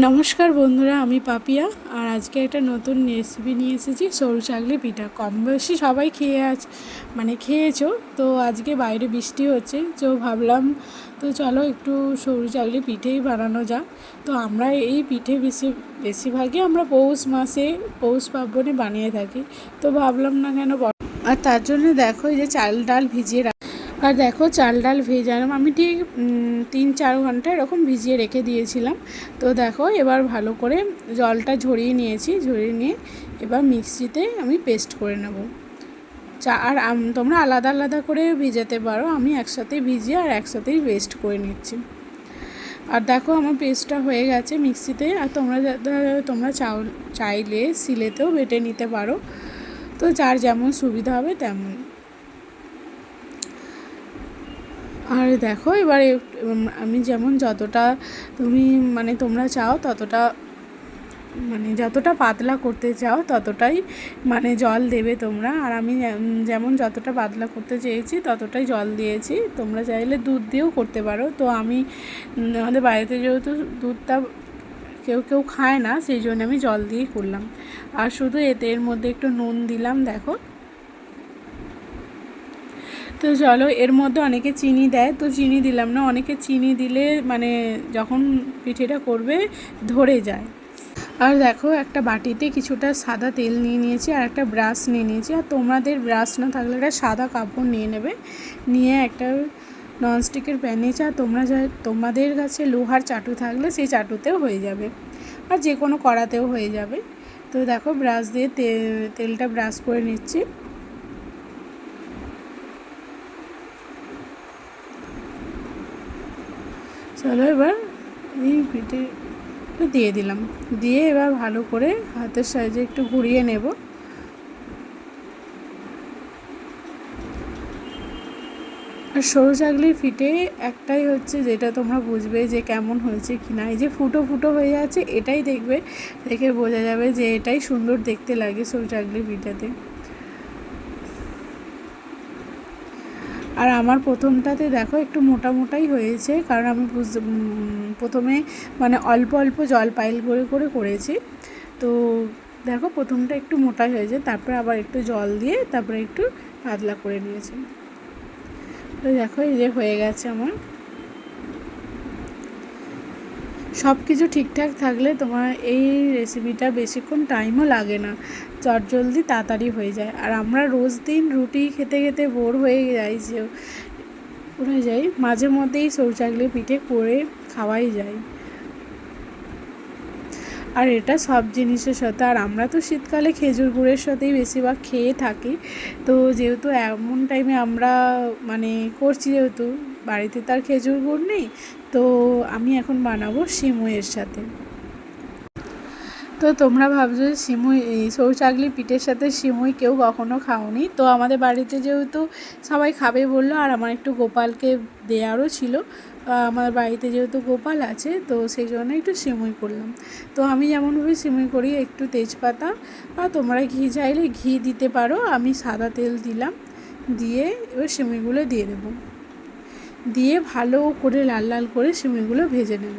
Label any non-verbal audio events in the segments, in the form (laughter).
নমস্কার বন্ধুরা, আমি পাপিয়া আর আজকে একটা নতুন রেসিপি নিয়ে এসেছি, সরু চাকলি পিঠা। কম বেশি সবাই খেয়ে আছ মানে খেয়েছো, তো আজকে বাইরে বৃষ্টি হচ্ছে, তো ভাবলাম তো চলো একটু সরু চাকলি পিঠেই বানানো যাক। তো আমরা এই পিঠে বেশি, বেশিরভাগই আমরা পৌষ মাসে, পৌষ পার্বণে বানিয়ে থাকি। তো ভাবলাম না কেন আর তার জন্য দেখো যে চাল ডাল ভিজিয়ে আর দেখো চাল ডাল ভেজালাম আমি ঠিক তিন চার ঘণ্টা এরকম ভিজিয়ে রেখে দিয়েছিলাম। তো দেখো এবার ভালো করে জলটা ঝরিয়ে নিয়েছি, ঝরিয়ে নিয়ে এবার মিক্সিতে আমি পেস্ট করে নেব। চা, আর তোমরা আলাদা আলাদা করে ভিজাতে পারো, আমি একসাথেই ভিজিয়ে আর একসাথেই পেস্ট করে নিচ্ছি। আর দেখো আমার পেস্টটা হয়ে গেছে মিক্সিতে, আর তোমরা তোমরা চাও, চাইলে সিলেতেও বেটে নিতে পারো। তো যার যেমন সুবিধা হবে তেমন। আর দেখো, এবারে আমি যেমন যতটা তুমি মানে তোমরা চাও ততটা মানে যতটা পাতলা করতে চাও ততটাই মানে জল দেবে তোমরা। আর আমি যেমন যতটা পাতলা করতে চেয়েছি ততটাই জল দিয়েছি। তোমরা চাইলে দুধ দিয়েও করতে পারো। তো আমি আমাদের বাড়িতে যেহেতু দুধটা কেউ কেউ খায় না, সেই জন্য আমি জল দিয়েই করলাম। আর শুধু এতে, এর মধ্যে একটু নুন দিলাম, দেখো। তো চলো, এর মধ্যে অনেকে চিনি দেয়, তো চিনি দিলাম না, অনেকে চিনি দিলে মানে যখন পিঠেটা করবে, ধরে যায়। আর দেখো, একটা বাটিতে কিছুটা সাদা তেল নিয়ে নিয়েছি আর একটা ব্রাশ নিয়ে নিয়েছি। আর তোমাদের ব্রাশ না থাকলে একটা সাদা কাপড় নিয়ে নেবে। নিয়ে একটা ননস্টিকের প্যান নিয়েছি আর তোমরা যা, তোমাদের কাছে লোহার চাটু থাকলে সেই চাটুতেও হয়ে যাবে। আর যে কোনো কড়াতেও হয়ে যাবে। তো দেখো, ব্রাশ দিয়ে তেলটা ব্রাশ করে নিচ্ছি। চলো এবার এই পিঠে দিয়ে দিলাম। দিয়ে এবার ভালো করে হাতের সাহায্যে একটু ঘুরিয়ে নেব। আর সরু চাকলির ফিটে একটাই হচ্ছে যেটা তোমরা বুঝবে যে কেমন হয়েছে কি না এই যে ফুটো ফুটো হয়ে আছে, এটাই দেখবে, দেখে বোঝা যাবে যে এটাই সুন্দর দেখতে লাগে সরু চাকলির পিঠাতে। আর আমার প্রথমটাতে দেখো একটু মোটা মোটাই হয়েছে, কারণ আমি প্রথমে মানে অল্প অল্প জল পাইল করে করে করেছি। তো দেখো প্রথমটা একটু মোটাই হয়েছে, তারপরে আবার একটু জল দিয়ে তারপরে একটু পাতলা করে নিয়েছি। তো দেখো এই যে হয়ে গেছে আমার। সব কিছু ঠিকঠাক থাকলে তোমার এই রেসিপিটা বেশিক্ষণ টাইমও লাগে না। চটজলদি তাড়াতাড়ি হয়ে যায়। আর আমরা রোজ দিন রুটি খেতে খেতে বোর হয়ে যাই যে হয়ে যাই। মাঝে মধ্যেই সৌচাগলি পিঠে করে খাওয়াই যায় আর এটা সব জিনিসের সাথে, আর আমরা তো শীতকালে খেজুর গুড়ের সাথেই বেশিরভাগ খেয়ে থাকি। তো যেহেতু এমন টাইমে আমরা মানে করছি যেহেতু বাড়িতে তার খেজুর গুড় নেই, তো আমি এখন বানাবো সিমুইয়ের সাথে। তো তোমরা ভাবছ যে সিমুই, এই সৌচাগলি পিঠের সাথে সিমুই কেউ কখনো খাওনি। তো আমাদের বাড়িতে যেহেতু সবাই খাবে বলল, আর আমার একটু গোপালকে দেয়ারও ছিল আমার বাড়িতে যেহেতু গোপাল আছে, তো সেই জন্য একটু সিমুই করলাম। তো আমি যেমনভাবে সিমুই করি, একটু তেজপাতা বা তোমরা ঘি চাইলে ঘি দিতে পারো, আমি সাদা তেল দিলাম, দিয়ে এবার সিমুইগুলো দিয়ে দেবো। দিয়ে ভালো করে লাল লাল করে শিমুলগুলো ভেজে নেব।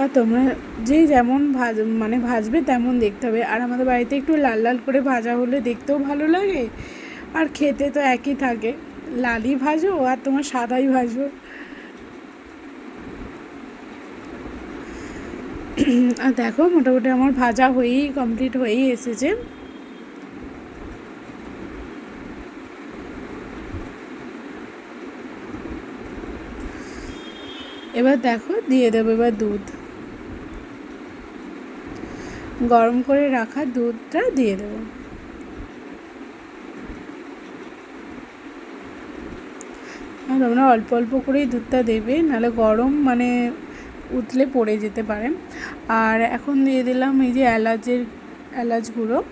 আর তোমরা যে যেমন ভাজ মানে ভাজবে তেমন দেখতে হবে। আর আমাদের বাড়িতে একটু লাল লাল করে ভাজা হলে দেখতেও ভালো লাগে। আর খেতে তো একই থাকে। লালই ভাজো আর তোমার সাদাই ভাজো। আর দেখো, মোটামুটি আমার ভাজা হয়েই কমপ্লিট হয়েই এসেছে। এবার দেখো, দিয়ে দেবো এবার দুধ। গরম করে রাখা দুধটা দিয়ে দেবো। তোমরা অল্প অল্প করেই দুধটা দেবে, নাহলে গরম মানে উতলে পড়ে যেতে পারে। আর এখন দিয়ে দিলাম এই যে এলাচের, এলাচ গুঁড়ো।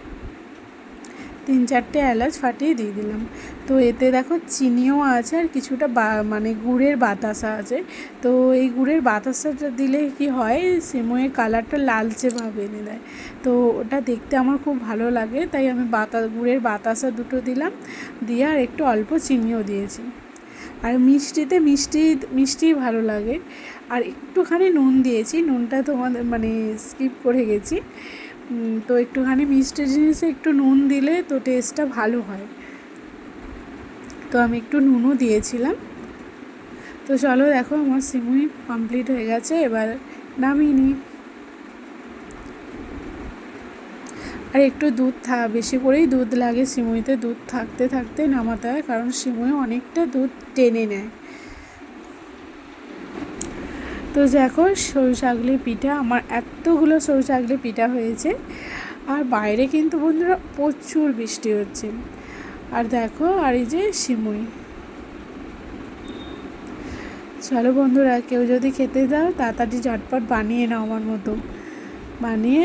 তিন চারটে এলাচ ফাটিয়ে দিয়ে দিলাম। তো এতে দেখো চিনিও আছে আর কিছুটা বা মানে গুড়ের বাতাসা আছে। তো এই গুড়ের বাতাসাটা দিলে কি হয় সিমইয়ের কালারটা লালচে ভাব এনে দেয়। তো ওটা দেখতে আমার খুব ভালো লাগে, তাই আমি বাতা, গুড়ের বাতাসা দুটো দিলাম। দিয়ে আর একটু অল্প চিনিও দিয়েছি। আর মিষ্টিতে মিষ্টি মিষ্টিই ভালো লাগে। আর একটুখানি নুন দিয়েছি, নুনটা তোমাদের মানে স্কিপ করে গেছি। তো একটুখানি মিষ্টি জিনিসে একটু নুন দিলে তো টেস্টটা ভালো হয়। তো আমি একটু নুনও দিয়েছিলাম। তো চলো দেখো, আমার সিমুই কমপ্লিট হয়ে গেছে, এবার নামিয়ে নিই। আর একটু দুধ থা, বেশি করেই দুধ লাগে, সিমুইতে দুধ থাকতে থাকতে নামাতে হয়, কারণ সিমুই অনেকটা দুধ টেনে নেয়। তো দেখো সরু চাগলি পিঠা, আমার এতগুলো সরু চাগলি পিঠা হয়েছে। আর বাইরে কিন্তু বন্ধুরা প্রচুর বৃষ্টি হচ্ছে। আর দেখো, আর এই যে সিমুই। চলো বন্ধুরা, কেউ যদি খেতে দাও, তাড়াতাড়ি ঝটপট বানিয়ে নাও আমার মতো। বানিয়ে,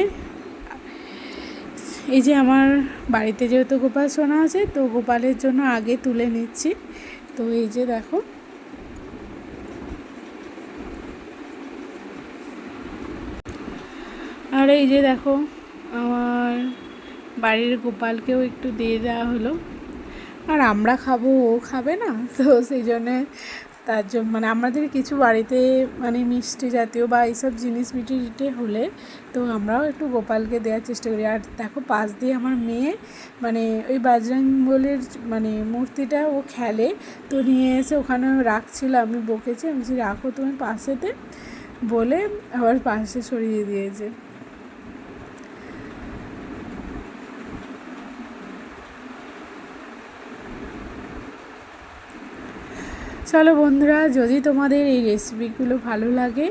এই যে আমার বাড়িতে যেহেতু গোপাল সোনা আছে, তো গোপালের জন্য আগে তুলে নিচ্ছি। তো এই যে দেখো আর এই যে দেখো, আমার বাড়ির গোপালকেও একটু দিয়ে দেওয়া হলো। আর আমরা খাব, ও খাবে না। (laughs) তো সেই জন্যে তার জন্য মানে আমাদের কিছু বাড়িতে মানে মিষ্টি জাতীয় বা এইসব জিনিস মিটি টিটে হলে তো আমরাও একটু গোপালকে দেওয়ার চেষ্টা করি। আর দেখো, পাশ দিয়ে আমার মেয়ে মানে ওই বাজরাঙ্গলের মানে মূর্তিটা ও খেলে, তো নিয়ে এসে ওখানে রাখছিল, আমি বকেছি, আমি বলছি, রাখো তুমি পাশেতে। বলে আবার পাশে সরিয়ে দিয়েছে। চলো বন্ধুরা, যদি তোমাদের এই রেসিপিগুলো ভালো লাগে,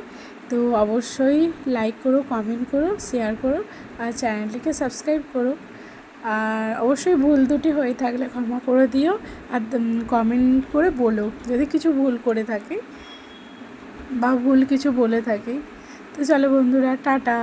তো অবশ্যই লাইক করো কমেন্ট করো শেয়ার করো, আর চ্যানেলটিকে সাবস্ক্রাইব করো। আর অবশ্যই ভুল দুটি হয়ে থাকলে ক্ষমা করে দিও, আর কমেন্ট করে বলো, যদি কিছু ভুল করে থাকে বা ভুল কিছু বলে থাকে। তো চলো বন্ধুরা, টাটা।